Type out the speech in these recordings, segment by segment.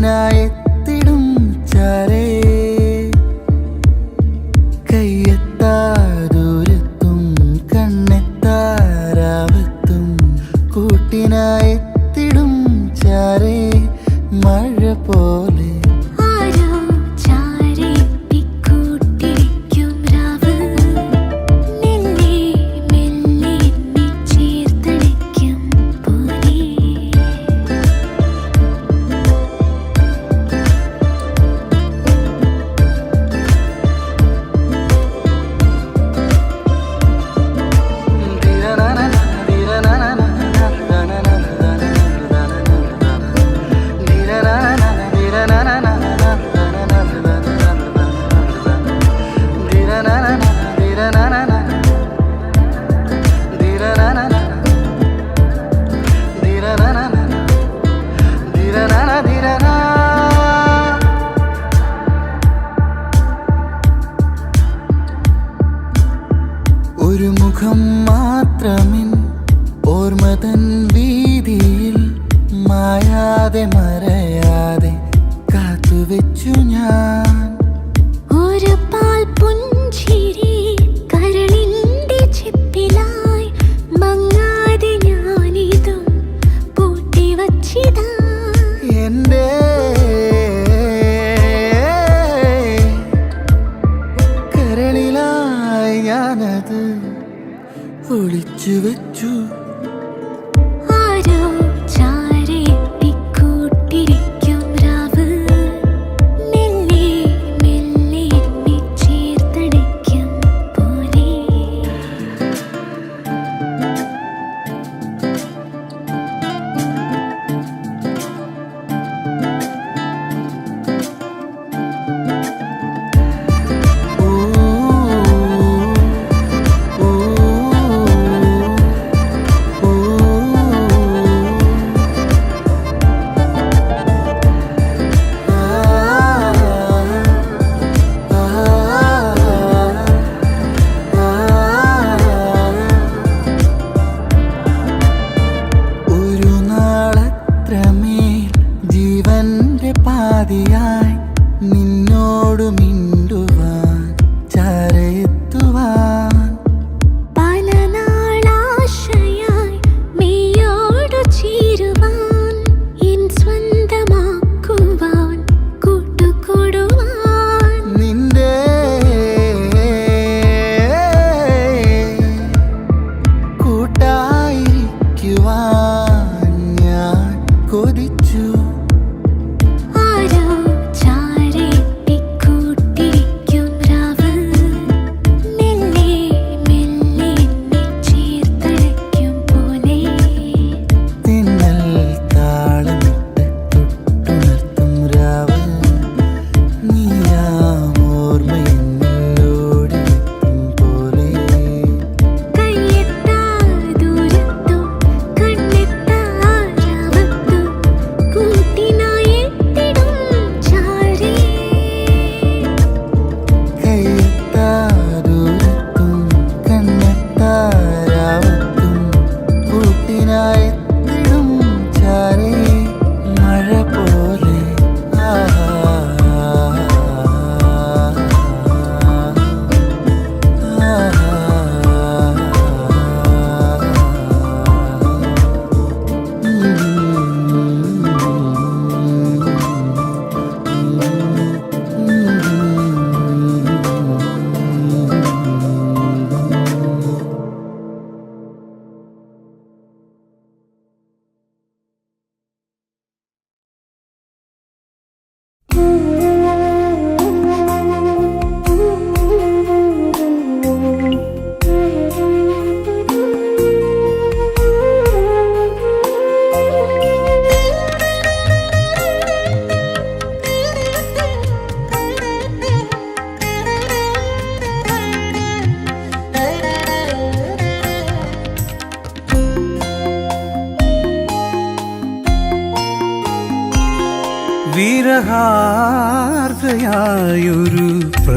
കൂട്ടിനായെത്തിടും ചാരേ. ഞാനത് ഒളിച്ചു വെച്ചു.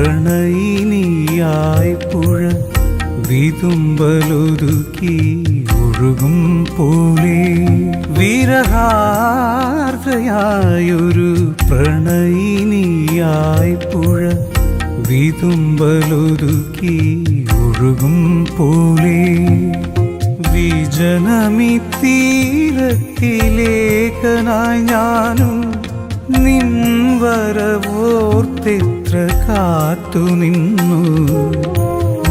പ്രണയിനിയായി പുഴ ഒഴുകും പോലെ വിരഹാർദ്രയായൊരു പ്രണയിനിയായി പുഴ ഒഴുകും പോലെ വിജനമി തീരത്തിലേഖനായി ഞാനും നിൻ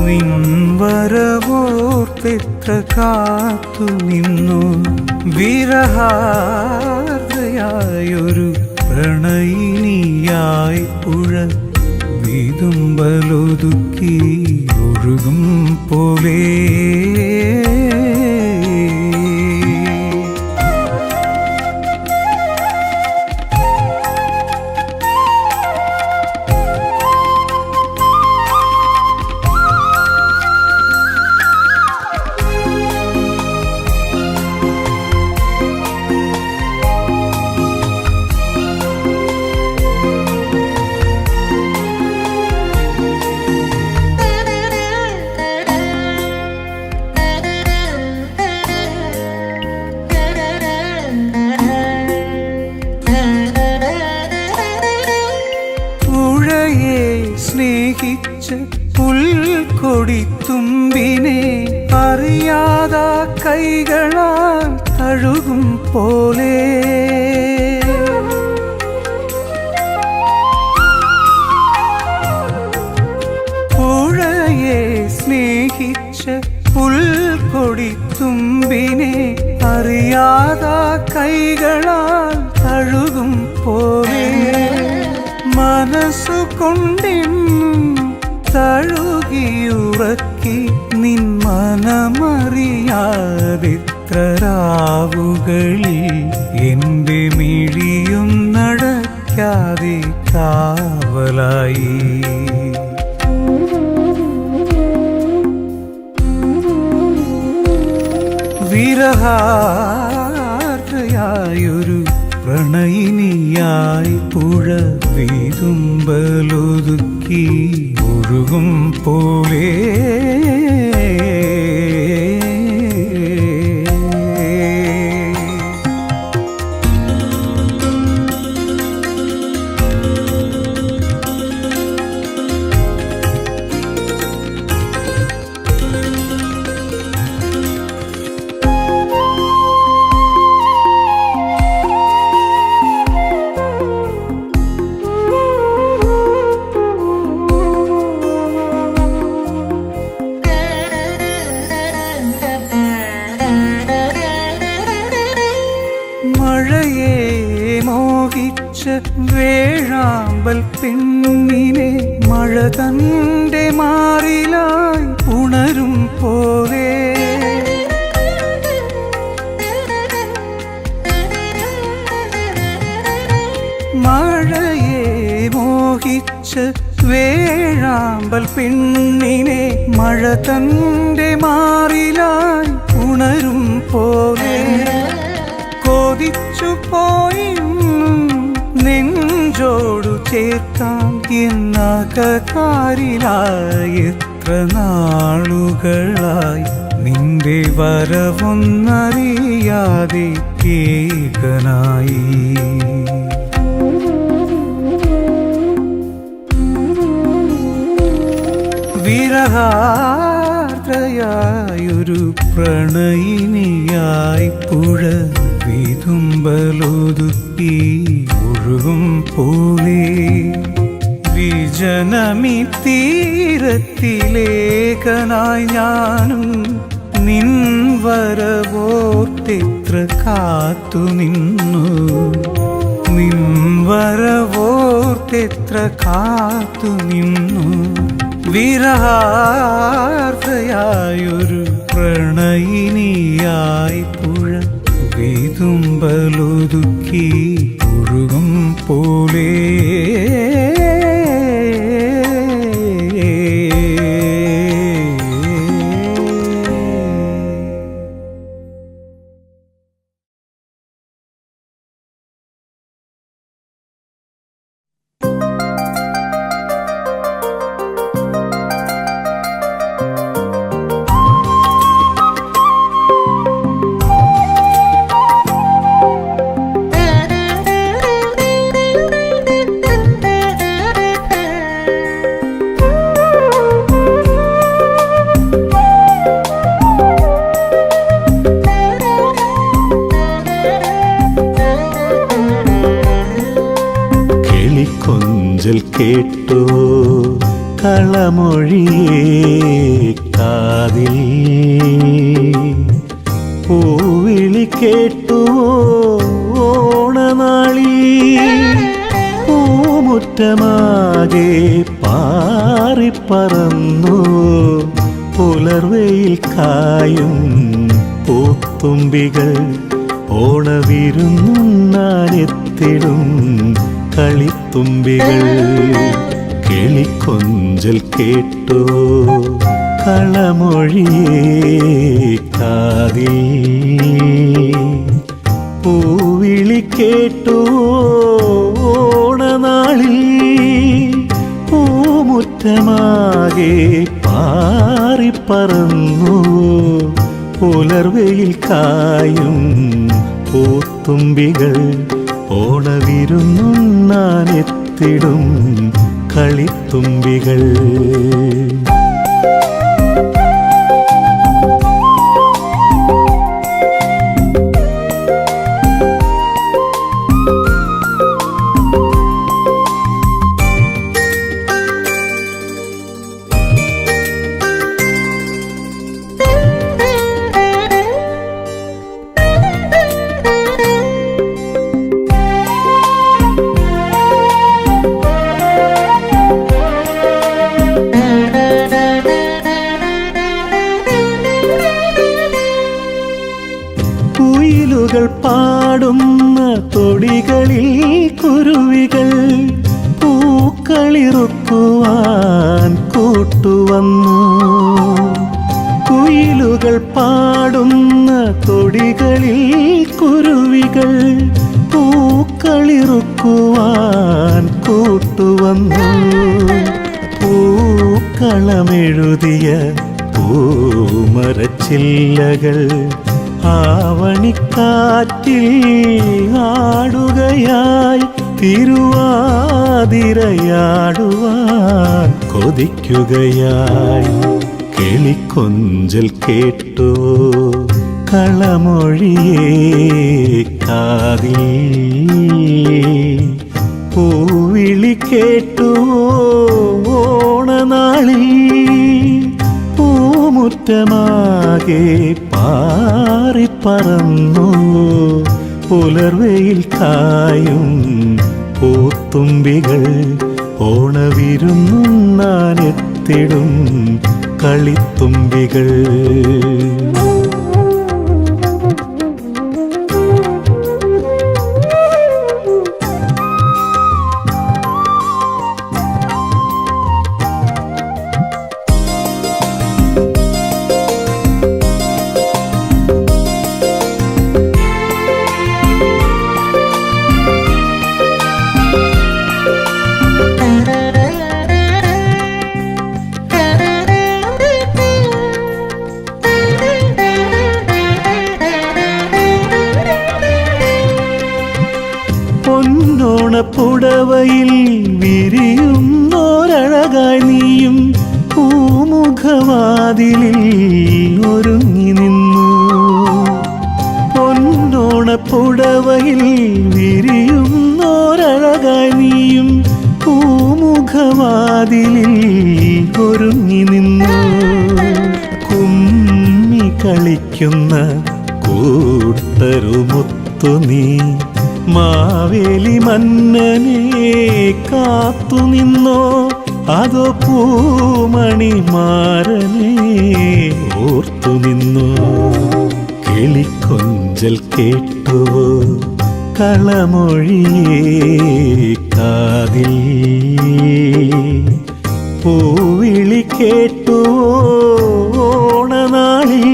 നിൻ വരവോർത്തെത്ര കാത്തു നിന്നു. വിരഹാർദ്രയായൊരു പ്രണയിനിയായി പുഴ വീതുമ്പലൊതുക്കി ഒഴുകും പോലെ തഴുകും പോലെ പുഴയെ സ്നേഹിച്ച പുൽക്കൊടിത്തുമ്പിനെ അറിയാതാ കൈകളാൽ തഴുകും പോലെ മനസ്സു കൊണ്ടെന്നും തഴുകിയുറക്കി നിൻ മനമറിയാതിത്ര രാവുകളിൽ എന്റെ മിഴിയും നടക്കാതെ കാവലായി. വിരഹാർദ്രയായൊരു പ്രണയിനിയായി പുഴ വീതുമ്പലൊതുക്കി ഒഴുകും പോലെ തന്റെ മാറിലായി ഉണരും പോലെ മഴയെ മോഹിച്ച് വേഴാമ്പൽ പെണ്ണിനെ മഴ തന്റെ മാറിലായി ഉണരും പോലെ കൊതിച്ചു പോയി നെഞ്ചോടു ചേർക്കാം എന്നകകാരിലായി എത്ര നാളുകളായി നിന്റെ വരവൊന്നറിയാതെ കേകനായി വിരഹാർദ്രയായൊരു പ്രണയിനിയായി പുഴ വിതുമ്പലൊതുക്കി ഒഴുകും പോലെ വിജനമി തീരത്തിലേഖനായി ഞാനും നിൻ വരവോർത്തിത്ര കാത്തു നിന്നു? നിൻ വരവോർത്തിത്ര കാത്തു നിന്നു? വിരഹാർത്തയായൊരു പ്രണയിനിയായി പുഴ വീതുമ്പലൊതുക്കി ഒഴുകും പോലെ കേട്ടു കളമൊഴിയേ കാതിൽ. പൂവിളി കേട്ടു ഓണനാളി? പൂമുറ്റമാകെ പാറിപ്പറന്നു. പുലർവയിൽ കായും പൂത്തുമ്പികൾ ഓണവിരുന്നാനെത്തിടും കളിത്തുമ്പികൾ കിളിക്കൊഞ്ചൽ കേട്ടു. കളമൊഴിയേ കാതിൽ. പൂവിളി കേട്ടു ഓണനാളിൽ. പൂമുറ്റമാകെ പാറിപ്പറന്നു പുലർവെയിൽ കായും പൂത്തുമ്പികൾ ഓണവിരുന്നാനെത്തിടും കളിത്തുമ്പികൾ. പാടുന്ന തൊടികളിൽ കുരുവികൾ പൂക്കളിറുക്കുവാൻ കൂട്ടുവന്നു. പൂക്കളമെഴുതിയ പൂമരച്ചില്ലകൾ ആവണിക്കാറ്റിൽ ആടുകയായി തിരുവാതിരയാടുവാൻ കൊതിക്കുകയായി. കിളിക്കൊഞ്ചൽ കേട്ടു കളമൊഴിയേ കാതി പൂവിളി കേട്ടു ഓണനാളിൽ. പൂമുറ്റമാകെ പാറിപ്പറന്നു പുലർവയിൽ കായും പൂത്തുമ്പികൾ ഓണവിരുന്നാനെത്തിടും കളിത്തുമ്പികൾ. പൊന്നോണപ്പുടവയിൽ വിരിയുന്നോരഴകായി നീയും പൂമുഖവാതിലിൽ ഒരുങ്ങി നിന്നു. പൊന്നോണപ്പുടവയിൽ വിരിയുന്നോരഴകായി നീയും പൂമുഖവാതിലിൽ ഒരുങ്ങി നിന്നു. കുമ്മി കളിക്കുന്ന കൂട്ടരുമുത്തു നീ മാവേലി മന്നനെ കാത്തു നിന്നോ? അതോ പൂമണി മാരനെ ഓർത്തു നിന്നോ? കിളിക്കൊഞ്ചൽ കേട്ടുവോ? കളമൊഴിയേ കാതിൽ? പൂവിളി കേട്ടുവോ ഓണനാളിൽ?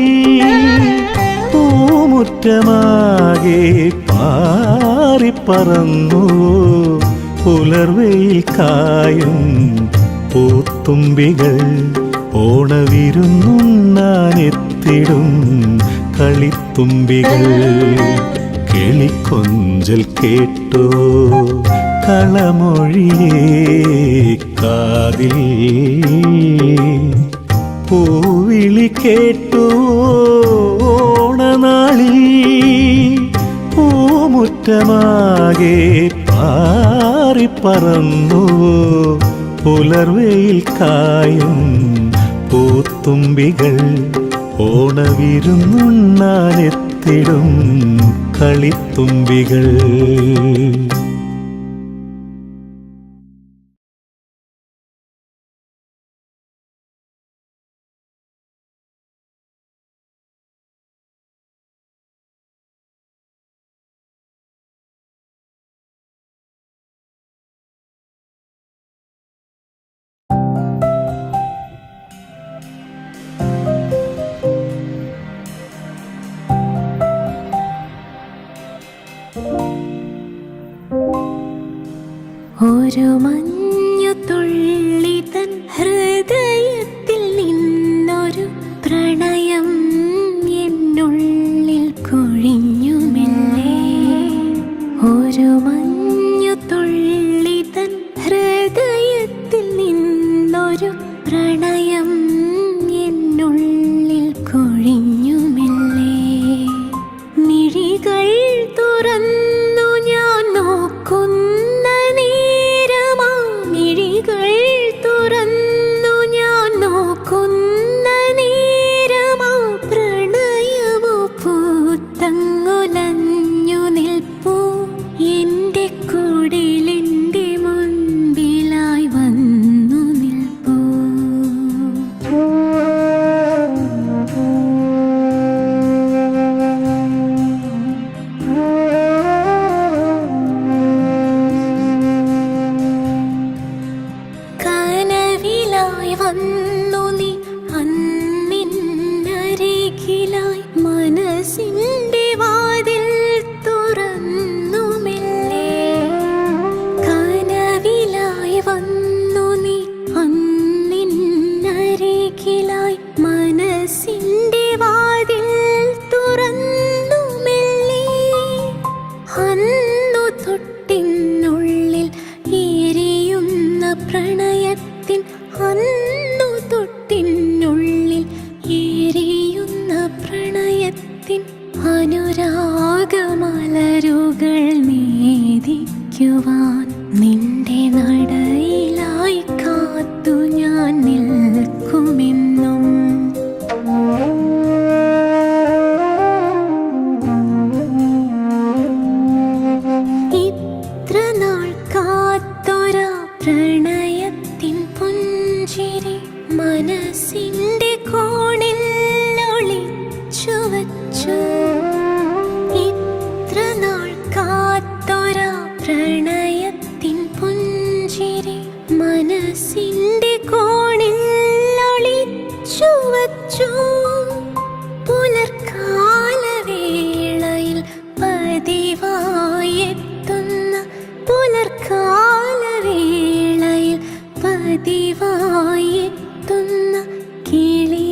പൂമുറ്റമാകെ പാറിപ്പറന്നു പുലർവെയിൽ കായും പൂത്തുമ്പികൾ ഓണവിരുന്നാനെത്തിടും കളിത്തുമ്പികൾ. കിളിക്കൊഞ്ചൽ കേട്ടു കളമൊഴിയേ കാതിൽ. പൂവിളി കേട്ടു മുറ്റമാകെ പാറിപ്പറന്നു. പുലർവെയിൽ കായും പൂത്തുമ്പികൾ ഓണവിരുന്നുണ്ണാനെത്തിടും കളിത്തുമ്പികൾ.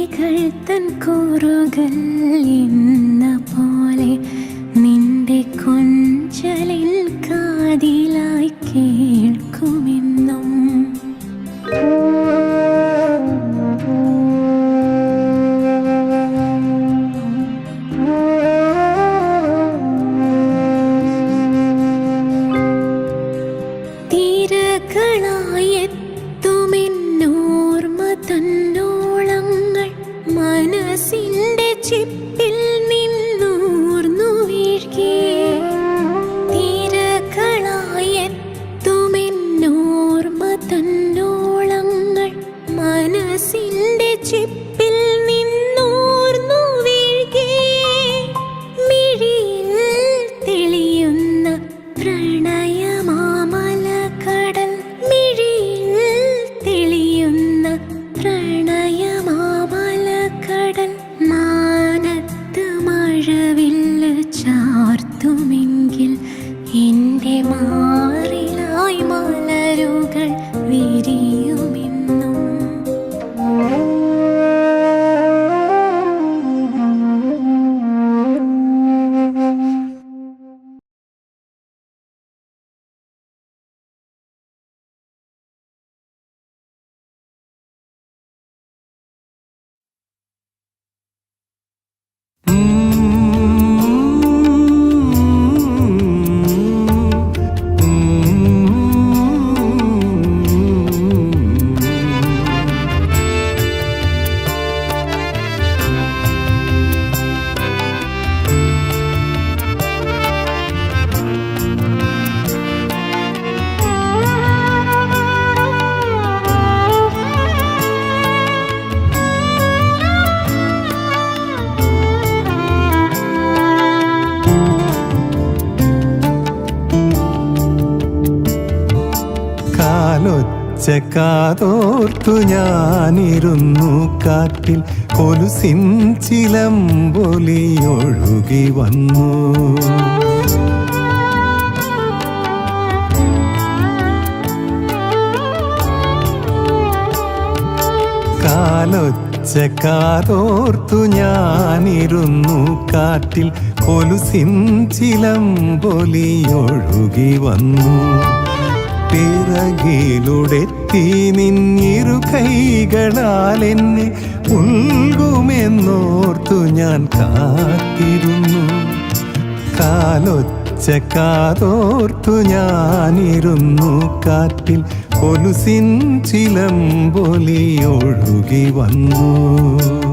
കിളികൾ കൂറുകൾ എന്ന പോലെ നിന്റെ കൊഞ്ചലി കാറ്റിൽ കൊലുസിൻ ചിലമ്പൊലി പൊലിയൊഴുകി വന്നു. കാലൊച്ചക്കാതോർത്തു ഞാനിരുന്നു കാട്ടിൽ കൊലുസിൻ ചിലമ്പൊലി പൊലിയൊഴുകി വന്നു. പിറകിലുടെത്തി നിന്നിരു കൈകളാൽ എന്നെ ഉൾകുമെന്നോർത്തു ഞാൻ കാത്തിരുന്നു. കാലൊച്ച കാതോർത്തു ഞാനിരുന്നു. കാറ്റിൽ കൊലുസിൻ ചിലം ഒഴുകി വന്നു.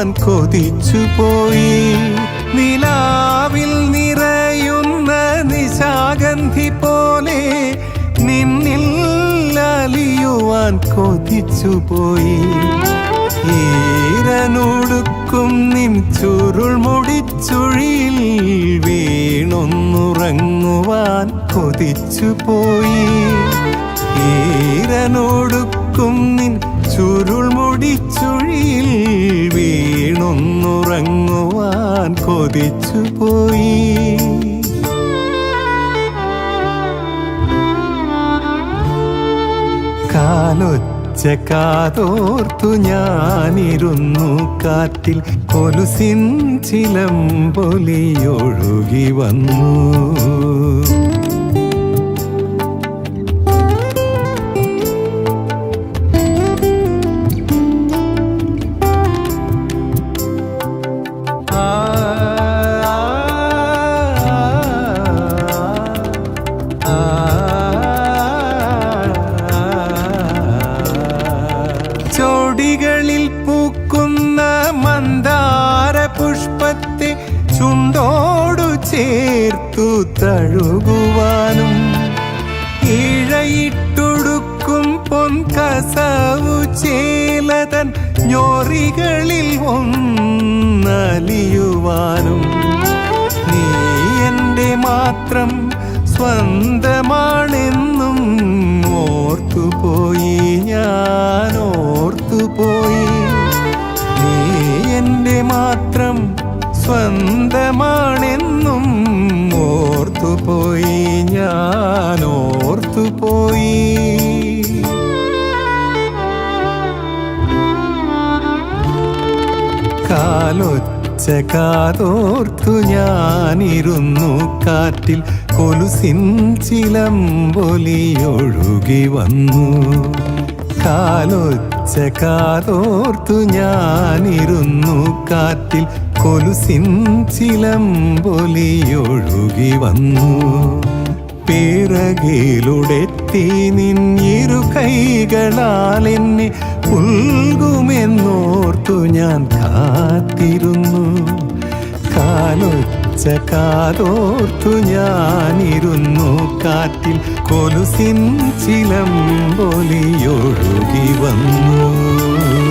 ചേർക്കുവാൻ കൊതിച്ചു പോയി നിലാവിൽ നിറയുന്ന നിശാഗന്ധി പോലെ നിന്നിൽ അലിയുവാൻ കൊതിച്ചുപോയി. ഈരനൊടുക്കും നിൻ ചുരുൾ മുടിച്ചുഴിയിൽ വീണൊന്നുറങ്ങുവാൻ കൊതിച്ചുപോയി. ഈരനൊടുക്കും നിൻ ചുരുൾ മുടിച്ചുഴിയിൽ വീണൊന്നുറങ്ങുവാൻ കാലൊച്ച കാതോർത്തു ഞാനിരുന്നു കാറ്റിൽ കൊലുസിൻ ചിലം പൊലിയൊഴുകി വന്നു. ചേർത്തു തഴുകുവാനും ഇഴയിട്ടൊടുക്കും പൊൻകസവു ചേലതൻ ഞൊറികളിൽ ഒന്നലിയുവാനും നീ എന്റെ മാത്രം സ്വന്തമാണെന്നും ഓർത്തുപോയി ഞാൻ ഓർത്തുപോയി. നീ എന്റെ മാത്രം സ്വന്തമാണെന്നും ഓർത്തുപോയി ഞാൻ ഓർത്തുപോയി കാലൊച്ചക്കാതോർത്തു ഞാനിരുന്നു കാറ്റിൽ കൊലുസിൻ ചിലമ്പൊലി ഒഴുകി വന്നു. കാലൊച്ചക്കാതോർത്തു ഞാനിരുന്നു കാറ്റിൽ കൊലുസിൻ ചിലമ്പൊലി ഒഴുകി വന്നു പിറകിലുടെത്തി നിന്നിരു കൈകളാൽ എന്നെ ഉൽകുമെന്നോർത്തു ഞാൻ കാത്തിരുന്നു. കാലൊച്ച കാതോർത്തു ഞാനിരുന്നു. കാറ്റിൽ കൊലുസിൻ ചിലമ്പൊലിയൊഴുകി വന്നു